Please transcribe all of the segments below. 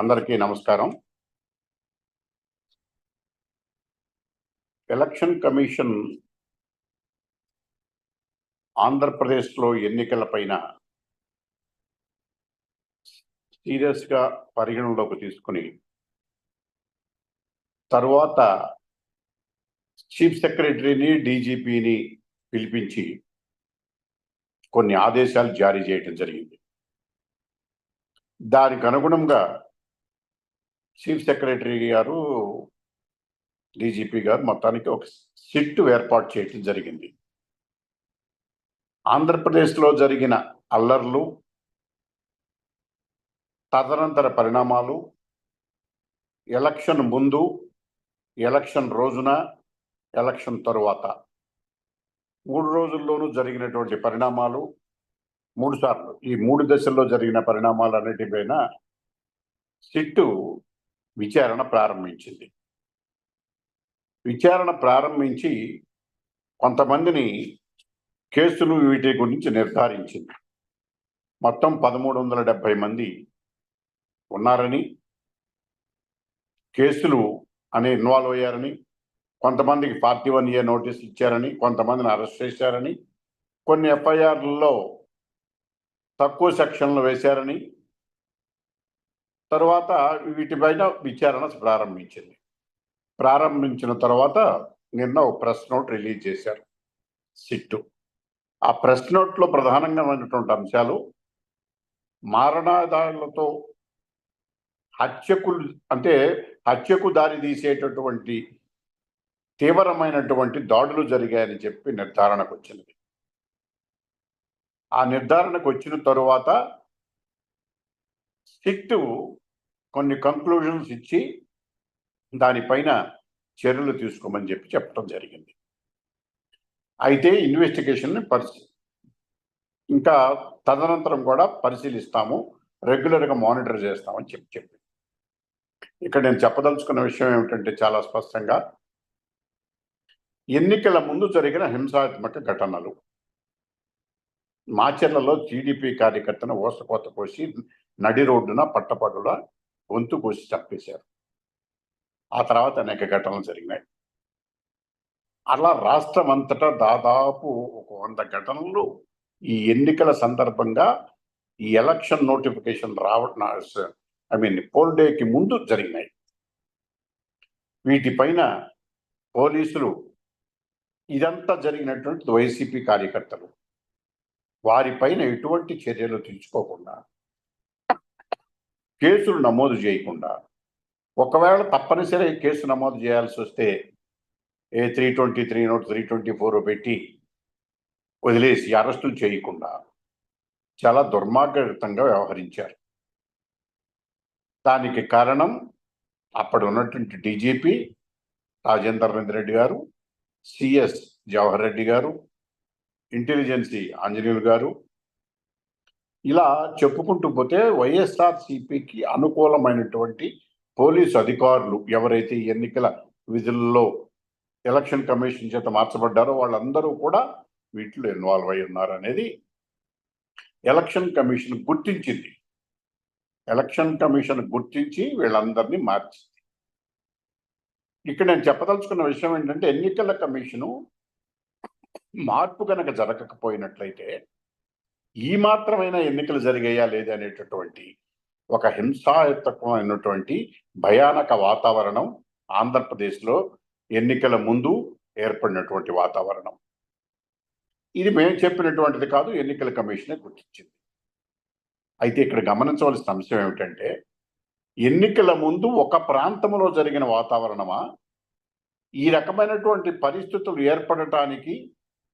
అందరికీ నమస్కారం. Election commission ఆంధ్రప్రదేశ్లో ఎన్నికల పైన సీరియస్గా పరిగణలోకి తీసుకుని తరువాత చీఫ్ సెక్రటరీని డీజీపీని పిలిపించి కొన్ని ఆదేశాలు జారీ చేయడం జరిగింది. దానికి అనుగుణంగా చీఫ్ సెక్రటరీ గారు డీజీపీ గారు మొత్తానికి ఒక సిట్ ఏర్పాటు చేయడం జరిగింది. ఆంధ్రప్రదేశ్లో జరిగిన అల్లర్లు తదనంతర పరిణామాలు ఎలక్షన్ ముందు ఎలక్షన్ రోజున ఎలక్షన్ తరువాత మూడు రోజుల్లోనూ జరిగినటువంటి పరిణామాలు మూడు సార్లు ఈ మూడు దశల్లో జరిగిన పరిణామాలన్నిటిపైన సిట్టు విచారణ ప్రారంభించింది. విచారణ ప్రారంభించి కొంతమందిని కేసులు వీటి గురించి నిర్ధారించింది. మొత్తం పదమూడు వందల డెబ్బై మంది ఉన్నారని కేసులు అనే ఇన్వాల్వ్ అయ్యారని కొంతమందికి ఫార్టీ వన్ ఇయర్ నోటీస్ ఇచ్చారని కొంతమందిని అరెస్ట్ చేశారని కొన్ని ఎఫ్ఐఆర్లలో తక్కువ సెక్షన్లు వేశారని తర్వాత వీటిపైన విచారణ ప్రారంభించింది. ప్రారంభించిన తర్వాత నిన్న ఒక ప్రెస్ నోట్ రిలీజ్ చేశారు సిట్టు. ఆ ప్రెస్ నోట్లో ప్రధానంగా ఉన్నటువంటి అంశాలు మారణాదారులతో హత్యకు అంటే హత్యకు దారి తీసేటటువంటి తీవ్రమైనటువంటి దాడులు జరిగాయని చెప్పి నిర్ధారణకు వచ్చినది ఆ నిర్ధారణకు వచ్చిన తరువాత సిట్టు కొన్ని కంక్లూజన్స్ ఇచ్చి దానిపైన చర్యలు తీసుకోమని చెప్పి చెప్పడం జరిగింది. అయితే ఇన్వెస్టిగేషన్ని పరిశీ ఇంకా తదనంతరం కూడా పరిశీలిస్తాము రెగ్యులర్గా మానిటర్ చేస్తామని చెప్పి చెప్పి ఇక్కడ నేను చెప్పదలుచుకున్న విషయం ఏమిటంటే చాలా స్పష్టంగా ఎన్నికల ముందు జరిగిన హింసాత్మక ఘటనలు. మాచర్లలో టీడీపీ కార్యకర్తను ఓసకోత కోసి నడి రోడ్డున పట్టపడుల గొంతు కోసి చంపేశారు. ఆ తర్వాత అనేక ఘటనలు జరిగినాయి. అలా రాష్ట్రం అంతటా దాదాపు ఒక వంద ఘటనలు ఈ ఎన్నికల సందర్భంగా ఈ ఎలక్షన్ నోటిఫికేషన్ రావడం ఐ మీన్ పోల్ డేకి ముందు జరిగినాయి. వీటిపైన పోలీసులు ఇదంతా జరిగినటువంటి వైసీపీ కార్యకర్తలు వారిపైన ఎటువంటి చర్యలు తీసుకోకుండా కేసులు నమోదు చేయకుండా ఒకవేళ తప్పనిసరి కేసు నమోదు చేయాల్సి వస్తే A three twenty three note three twenty four పెట్టి వదిలేసి అరెస్టులు చేయకుండా చాలా దుర్మార్గయుతంగా వ్యవహరించారు. దానికి కారణం అప్పుడు ఉన్నటువంటి డీజీపీ రాజేందర్ రెడ్డి గారు సిఎస్ జవహర్ రెడ్డి గారు ఇంటెలిజెన్సీ ఆంజనేయులు గారు ఇలా చెప్పుకుంటూ పోతే వైఎస్ఆర్ సిపికి అనుకూలమైనటువంటి పోలీసు అధికారులు ఎవరైతే ఎన్నికల విధుల్లో ఎలక్షన్ కమిషన్ చేత మార్చబడ్డారో వాళ్ళందరూ కూడా వీటిలో ఇన్వాల్వ్ అయి ఉన్నారు అనేది ఎలక్షన్ కమిషన్ గుర్తించింది. ఎలక్షన్ కమిషన్ గుర్తించి వీళ్ళందరినీ మార్చింది. ఇక్కడ నేను చెప్పదలుచుకున్న విషయం ఏంటంటే ఎన్నికల కమిషను మార్పు కనుక జరగకపోయినట్లయితే ఈ మాత్రమైన ఎన్నికలు జరిగాయా లేదా అనేటటువంటి ఒక హింసాయుతమైనటువంటి భయానక వాతావరణం ఆంధ్రప్రదేశ్లో ఎన్నికల ముందు ఏర్పడినటువంటి వాతావరణం. ఇది మేము చెప్పినటువంటిది కాదు ఎన్నికల కమిషనే గుర్తించింది. అయితే ఇక్కడ గమనించవలసిన అంశం ఏమిటంటే ఎన్నికల ముందు ఒక ప్రాంతంలో జరిగిన వాతావరణమా? ఈ రకమైనటువంటి పరిస్థితులు ఏర్పడటానికి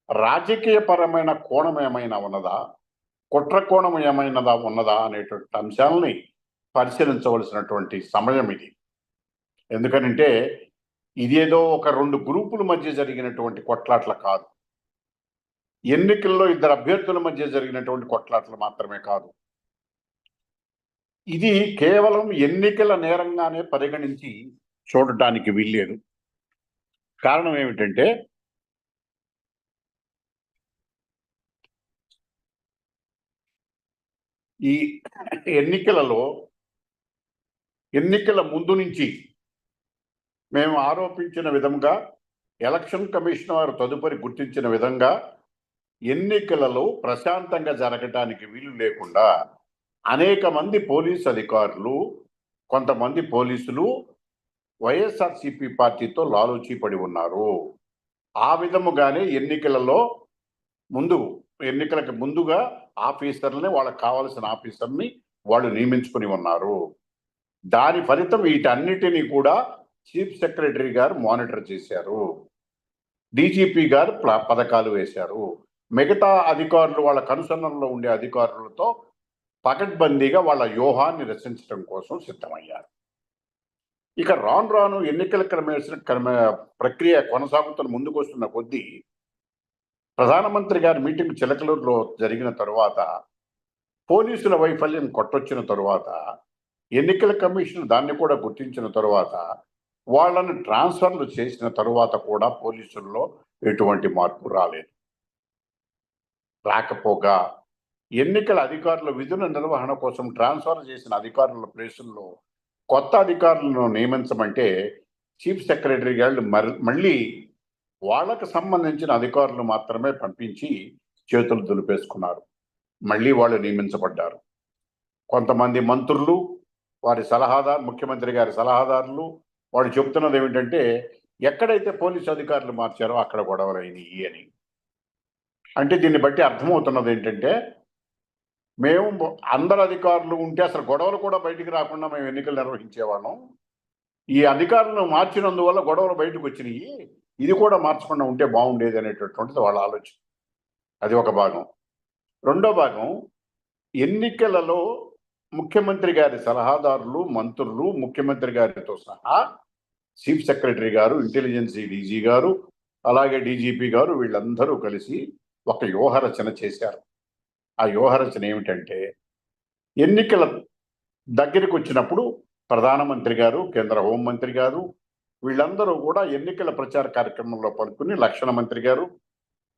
రాజకీయపరమైన కోణం ఏమైనా ఉన్నదా? కుట్రకోణం ఏమైనదా ఉన్నదా అనేటువంటి అంశాలని పరిశీలించవలసినటువంటి సమయం ఇది. ఎందుకనంటే ఇదేదో ఒక రెండు గ్రూపుల మధ్య జరిగినటువంటి కొట్లాట్ల కాదు. ఎన్నికల్లో ఇద్దరు అభ్యర్థుల మధ్య జరిగినటువంటి కొట్లాటలు మాత్రమే కాదు. ఇది కేవలం ఎన్నికల నేరంగానే పరిగణించి చూడటానికి వీల్లేదు. కారణం ఏమిటంటే ఈ ఎన్నికలలో ఎన్నికల ముందు నుంచి మేము ఆరోపించిన విధంగా ఎలక్షన్ కమిషన్ వారు తదుపరి గుర్తించిన విధంగా ఎన్నికలలో ప్రశాంతంగా జరగటానికి వీలు లేకుండా అనేక మంది పోలీస్ అధికారులు కొంతమంది పోలీసులు వైఎస్ఆర్సిపి పార్టీతో లాలూచి పడి ఉన్నారు. ఆ విధముగానే ఎన్నికలలో ముందు ఎన్నికలకు ముందుగా ఆఫీసర్లని వాళ్ళకి కావలసిన ఆఫీసర్ని వాళ్ళు నియమించుకుని ఉన్నారు. దాని ఫలితం వీటన్నిటినీ కూడా చీఫ్ సెక్రటరీ గారు మానిటర్ చేశారు. డీజీపీ గారు పథకాలు వేశారు. మిగతా అధికారులు వాళ్ళ కనుసన్నల్లో ఉండే అధికారులతో పకడ్బందీగా వాళ్ళ వ్యూహాన్ని రచించడం కోసం సిద్ధమయ్యారు. ఇక రాను రాను ఎన్నికల క్రమేసిన క్రమ ప్రక్రియ కొనసాగుతున్న ముందుకు వస్తున్న కొద్దీ ప్రధానమంత్రి గారి మీటింగ్ చిలకలూరులో జరిగిన తరువాత పోలీసుల వైఫల్యం కొట్టొచ్చిన తరువాత ఎన్నికల కమిషన్ దాన్ని కూడా గుర్తించిన తరువాత వాళ్ళని ట్రాన్స్ఫర్లు చేసిన తరువాత కూడా పోలీసుల్లో ఎటువంటి మార్పు రాలేదు. రాకపోగా ఎన్నికల అధికారుల విధుల నిర్వహణ కోసం ట్రాన్స్ఫర్ చేసిన అధికారుల ప్లేసుల్లో కొత్త అధికారులను నియమించమంటే చీఫ్ సెక్రటరీ గారు మళ్ళీ వాళ్ళకు సంబంధించిన అధికారులు మాత్రమే పంపించి చేతులు దులిపేసుకున్నారు. మళ్ళీ వాళ్ళు నియమించబడ్డారు. కొంతమంది మంత్రులు వారి సలహాదారు ముఖ్యమంత్రి గారి సలహాదారులు వాళ్ళు చెబుతున్నది ఏమిటంటే ఎక్కడైతే పోలీసు అధికారులు మార్చారో అక్కడ గొడవలు అయినాయి అని. అంటే దీన్ని బట్టి అర్థమవుతున్నది ఏంటంటే మేము అందరు అధికారులు ఉంటే అసలు గొడవలు కూడా బయటికి రాకుండా మేము ఎన్నికలు నిర్వహించేవాళ్ళం. ఈ అధికారులను మార్చినందువల్ల గొడవలు బయటకు వచ్చినాయి. ఇది కూడా మార్చకుండా ఉంటే బాగుండేది అనేటటువంటిది వాళ్ళ ఆలోచన. అది ఒక భాగం. రెండో భాగం ఎన్నికలలో ముఖ్యమంత్రి గారి సలహాదారులు మంత్రులు ముఖ్యమంత్రి గారితో సహా చీఫ్ సెక్రటరీ గారు ఇంటెలిజెన్సీ డీజీ గారు అలాగే డీజీపీ గారు వీళ్ళందరూ కలిసి ఒక వ్యూహరచన చేశారు. ఆ వ్యూహరచన ఏమిటంటే ఎన్నికల దగ్గరికి వచ్చినప్పుడు ప్రధానమంత్రి గారు కేంద్ర హోంమంత్రి గారు వీళ్ళందరూ కూడా ఎన్నికల ప్రచార కార్యక్రమంలో పాల్గొని లక్షణ మంత్రి గారు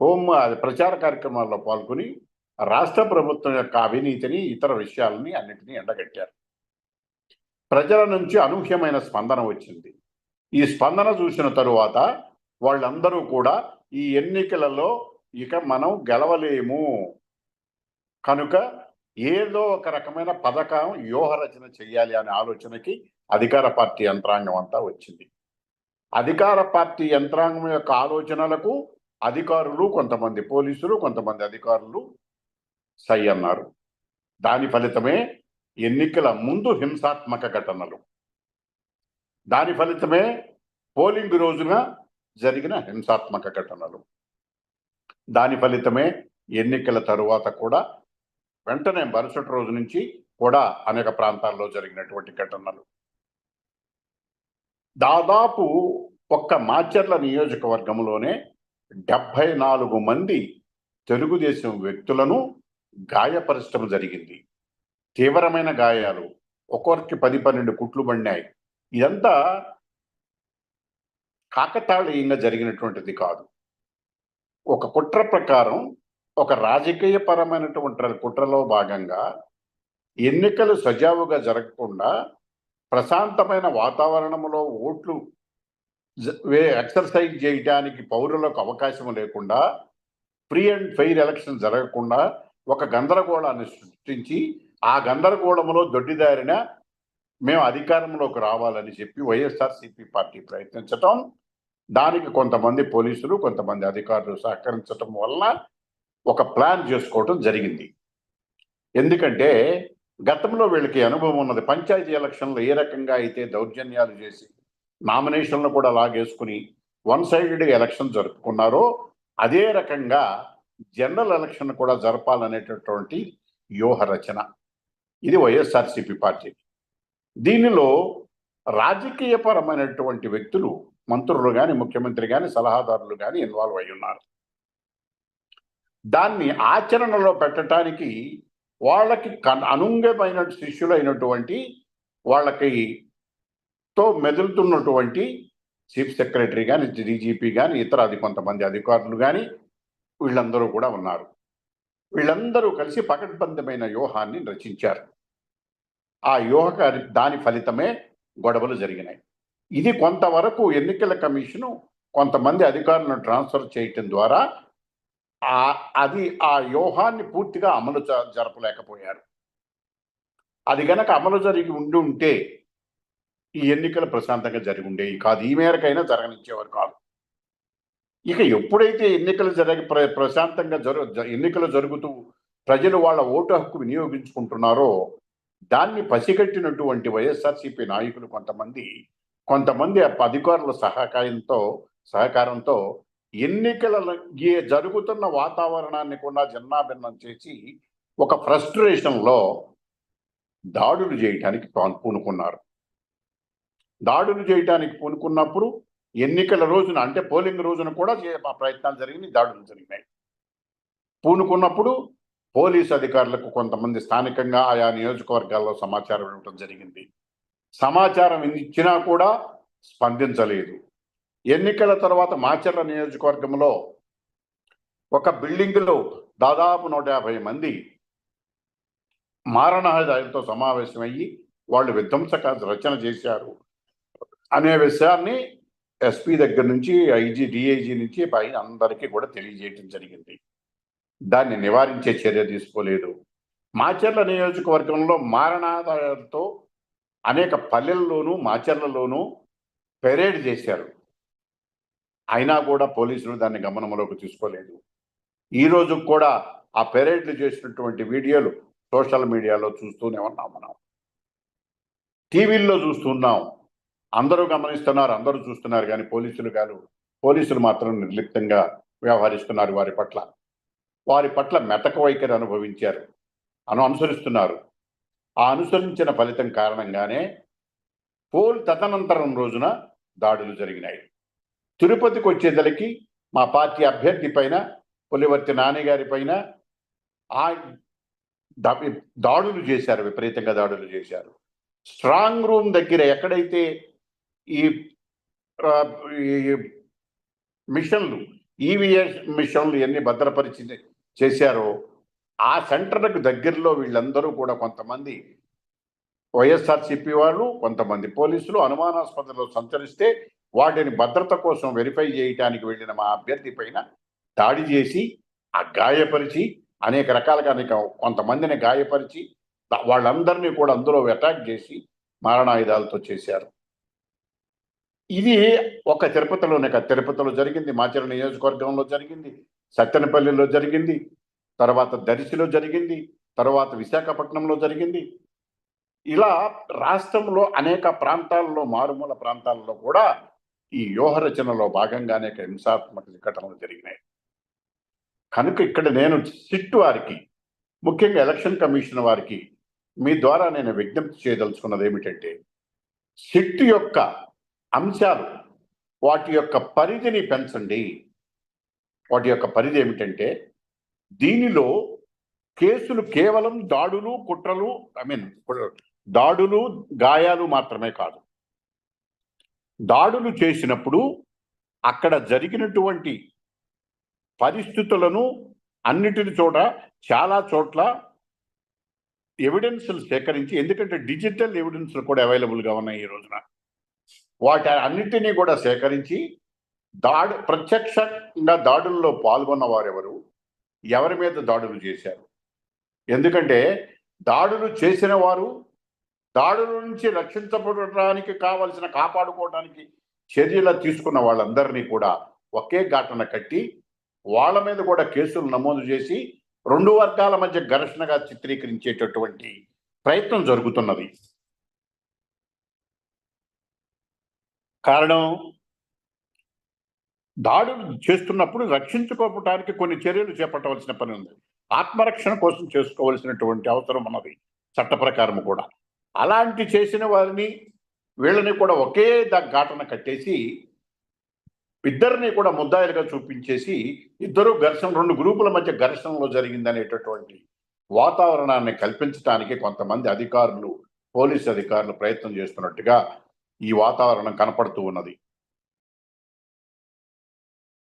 హోం అది ప్రచార కార్యక్రమాల్లో పాల్గొని రాష్ట్ర ప్రభుత్వం యొక్క అవినీతిని ఇతర విషయాలని అన్నిటినీ ఎండగట్టారు. ప్రజల నుంచి అనూహ్యమైన స్పందన వచ్చింది. ఈ స్పందన చూసిన తరువాత వాళ్ళందరూ కూడా ఈ ఎన్నికలలో ఇక మనం గెలవలేము. కనుక ఏదో ఒక రకమైన పథకం వ్యూహరచన చేయాలి అనే ఆలోచనకి అధికార పార్టీ యంత్రాంగం అంతా వచ్చింది. అధికార పార్టీ యంత్రాంగం యొక్క ఆలోచనలకు అధికారులు కొంతమంది పోలీసులు కొంతమంది అధికారులు సై అన్నారు. దాని ఫలితమే ఎన్నికల ముందు హింసాత్మక ఘటనలు. దాని ఫలితమే పోలింగ్ రోజున జరిగిన హింసాత్మక ఘటనలు. దాని ఫలితమే ఎన్నికల తరువాత కూడా వెంటనే మరుసటి రోజు నుంచి కూడా అనేక ప్రాంతాల్లో జరిగినటువంటి ఘటనలు. దాదాపు ఒక్క మాచర్ల నియోజకవర్గంలోనే డెబ్బై నాలుగు మంది తెలుగుదేశం వ్యక్తులను గాయపరచడం జరిగింది. తీవ్రమైన గాయాలు. ఒక్కొక్కరికి పది పన్నెండు కుట్లు పడినాయి. ఇదంతా కాకతాళీయంగా జరిగినటువంటిది కాదు. ఒక కుట్ర ప్రకారం ఒక రాజకీయ పరమైనటువంటి కుట్రలో భాగంగా ఎన్నికలు సజావుగా జరగకుండా ప్రశాంతమైన వాతావరణంలో ఓట్లు ఎక్సర్సైజ్ చేయడానికి పౌరులకు అవకాశం లేకుండా ఫ్రీ అండ్ ఫెయిర్ ఎలక్షన్ జరగకుండా ఒక గందరగోళాన్ని సృష్టించి ఆ గందరగోళంలో దొడ్డిదారిన మేము అధికారంలోకి రావాలని చెప్పి వైఎస్ఆర్సీపీ పార్టీ ప్రయత్నించటం దానికి కొంతమంది పోలీసులు కొంతమంది అధికారులు సహకరించటం వలన ఒక ప్లాన్ చేసుకోవటం జరిగింది. ఎందుకంటే గతంలో వీళ్ళకి అనుభవం ఉన్నది. పంచాయతీ ఎలక్షన్లో ఏ రకంగా అయితే దౌర్జన్యాలు చేసి నామినేషన్లు కూడా లాగేసుకుని వన్ సైడెడ్గా ఎలక్షన్ జరుపుకున్నారో అదే రకంగా జనరల్ ఎలక్షన్ కూడా జరపాలనేటటువంటి వ్యూహ రచన. ఇది వైఎస్ఆర్సీపీ పార్టీ. దీనిలో రాజకీయపరమైనటువంటి వ్యక్తులు మంత్రులు కానీ ముఖ్యమంత్రి కానీ సలహాదారులు కానీ ఇన్వాల్వ్ అయి ఉన్నారు దాన్ని ఆచరణలో పెట్టడానికి వాళ్ళకి కన్- అనుంగమైన శిష్యులైనటువంటి వాళ్ళకి తో మెదులుతున్నటువంటి చీఫ్ సెక్రటరీ కానీ డీజీపీ కానీ ఇతర అది కొంతమంది అధికారులు కానీ వీళ్ళందరూ కూడా ఉన్నారు. వీళ్ళందరూ కలిసి పకడ్బందమైన వ్యూహాన్ని రచించారు. ఆ వ్యూహక దాని ఫలితమే గొడవలు జరిగినాయి. ఇది కొంతవరకు ఎన్నికల కమిషను కొంతమంది అధికారులను ట్రాన్స్ఫర్ చేయటం ద్వారా అది ఆ వ్యూహాన్ని పూర్తిగా అమలు జ- జరపలేకపోయారు. అది గనక అమలు జరిగి ఉండి ఉంటే ఈ ఎన్నికలు ప్రశాంతంగా జరిగి ఉండేవి కాదు. ఈ మేరకైనా జరగనిచ్చేవారు కాదు. ఇక ఎప్పుడైతే ఎన్నికలు జరిగి ప్ర ప్రశాంతంగా జరు ఎన్నికలు జరుగుతూ ప్రజలు వాళ్ళ ఓటు హక్కు వినియోగించుకుంటున్నారో దాన్ని పసిగట్టినటువంటి వైఎస్ఆర్సీపీ నాయకులు కొంతమంది కొంతమంది అధికారుల సహకారంతో సహకారంతో ఎన్నికల జరుగుతున్న వాతావరణాన్ని కూడా జన్నాభిన్నం చేసి ఒక ఫ్రస్ట్రేషన్లో దాడులు చేయటానికి పూనుకున్నారు. దాడులు చేయటానికి పూనుకున్నప్పుడు ఎన్నికల రోజున అంటే పోలింగ్ రోజున కూడా ఆ ప్రయత్నాలు జరిగినాయి దాడులు జరిగినాయి. పూనుకున్నప్పుడు పోలీస్ అధికారులకు కొంతమంది స్థానికంగా ఆయా నియోజకవర్గాల్లో సమాచారం ఇవ్వడం జరిగింది. సమాచారం ఇచ్చినా కూడా స్పందించలేదు. ఎన్నికల తర్వాత మాచర్ల నియోజకవర్గంలో ఒక బిల్డింగ్లో దాదాపు నూట యాభై మంది మారణాయుధాలతో సమావేశమయ్యి వాళ్ళు విధ్వంసక రచన చేశారు అనే విషయాన్ని ఎస్పీ దగ్గర నుంచి ఐజీ డిఐజీ నుంచి పైన అందరికీ కూడా తెలియజేయడం జరిగింది. దాన్ని నివారించే చర్య తీసుకోలేదు. మాచర్ల నియోజకవర్గంలో మారణాదాయాలతో అనేక పల్లెల్లోనూ మాచర్లలోనూ పెరేడ్ చేశారు. అయినా కూడా పోలీసులు దాన్ని గమనంలోకి తీసుకోలేదు. ఈ కూడా ఆ పెరేడ్లు చేసినటువంటి వీడియోలు సోషల్ మీడియాలో చూస్తూనే ఉన్నాం మనం. టీవీల్లో చూస్తున్నాం అందరూ గమనిస్తున్నారు అందరూ చూస్తున్నారు కానీ పోలీసులు కాదు పోలీసులు మాత్రం నిర్లిప్తంగా వ్యవహరిస్తున్నారు వారి పట్ల. వారి పట్ల మెతక వైఖరి అనుభవించారు అను అనుసరిస్తున్నారు. ఆ అనుసరించిన ఫలితం కారణంగానే పోల్ తదనంతరం రోజున దాడులు జరిగినాయి. తిరుపతికి వచ్చేదలకి మా పార్టీ అభ్యర్థి పైన పులివర్తి నాని గారి పైన ఆ దాడులు చేశారు విపరీతంగా దాడులు చేశారు. స్ట్రాంగ్ రూమ్ దగ్గర ఎక్కడైతే ఈ ఈ మిషన్లు ఈవీఎస్ మిషన్లు ఎన్ని భద్రపరిచి చేశారో ఆ సెంటర్కు దగ్గరలో వీళ్ళందరూ కూడా కొంతమంది వైఎస్ఆర్సిపి వాళ్ళు కొంతమంది పోలీసులు అనుమానాస్పదలో సంచరిస్తే వాటిని భద్రత కోసం వెరిఫై చేయడానికి వెళ్ళిన మా అభ్యర్థి పైన దాడి చేసి ఆ గాయపరిచి అనేక రకాలుగా కొంతమందిని గాయపరిచి వాళ్ళందరినీ కూడా అందులో అటాక్ చేసి మారణాయుధాలతో చేశారు. ఇది ఒక తిరుపతిలోనే కాదు. తిరుపతిలో జరిగింది మాచర నియోజకవర్గంలో జరిగింది సత్తెనపల్లిలో జరిగింది తర్వాత దర్శిలో జరిగింది తర్వాత విశాఖపట్నంలో జరిగింది. ఇలా రాష్ట్రంలో అనేక ప్రాంతాల్లో మారుమూల ప్రాంతాల్లో కూడా ఈ వ్యూహ రచనలో భాగంగా అనేక హింసాత్మక ఘటనలు జరిగినాయి. కనుక ఇక్కడ నేను సిట్ వారికి ముఖ్యంగా ఎలక్షన్ కమిషన్ వారికి మీ ద్వారా నేను విజ్ఞప్తి చేయదలుచుకున్నది ఏమిటంటే సిట్ యొక్క అంశాలు వాటి యొక్క పరిధిని పెంచండి. వాటి యొక్క పరిధి ఏమిటంటే దీనిలో కేసులు కేవలం దాడులు కుట్రలు ఐ మీన్ దాడులు గాయాలు మాత్రమే కాదు. దాడులు చేసినప్పుడు అక్కడ జరిగినటువంటి పరిస్థితులను అన్నిటిని చోట చాలా చోట్ల ఎవిడెన్స్లు సేకరించి ఎందుకంటే డిజిటల్ ఎవిడెన్స్లు కూడా అవైలబుల్గా ఉన్నాయి ఈ రోజున. వాటి అన్నిటినీ కూడా సేకరించి దాడు ప్రత్యక్షంగా దాడుల్లో పాల్గొన్న వారెవరు ఎవరి మీద దాడులు చేశారు? ఎందుకంటే దాడులు చేసిన వారు దాడుల నుంచి రక్షించబడటానికి కావలసిన కాపాడుకోవడానికి చర్యలు తీసుకున్న వాళ్ళందరినీ కూడా ఒకే ఘటన కట్టి వాళ్ళ మీద కూడా కేసులు నమోదు చేసి రెండు వర్గాల మధ్య ఘర్షణగా చిత్రీకరించేటటువంటి ప్రయత్నం జరుగుతున్నది. కారణం దాడులు చేస్తున్నప్పుడు రక్షించుకోవటానికి కొన్ని చర్యలు చేపట్టవలసిన పని ఉంది. ఆత్మరక్షణ కోసం చేసుకోవలసినటువంటి అవసరం ఉన్నది. చట్ట ప్రకారం కూడా. అలాంటి చేసిన వారిని వీళ్ళని కూడా ఒకే ఘాటన కట్టేసి ఇద్దరిని కూడా ముద్దాయిలుగా చూపించేసి ఇద్దరు ఘర్షణ రెండు గ్రూపుల మధ్య ఘర్షణలో జరిగిందనేటటువంటి వాతావరణాన్ని కల్పించడానికి కొంతమంది అధికారులు పోలీసు అధికారులు ప్రయత్నం చేస్తున్నట్టుగా ఈ వాతావరణం కనపడుతూ ఉన్నది.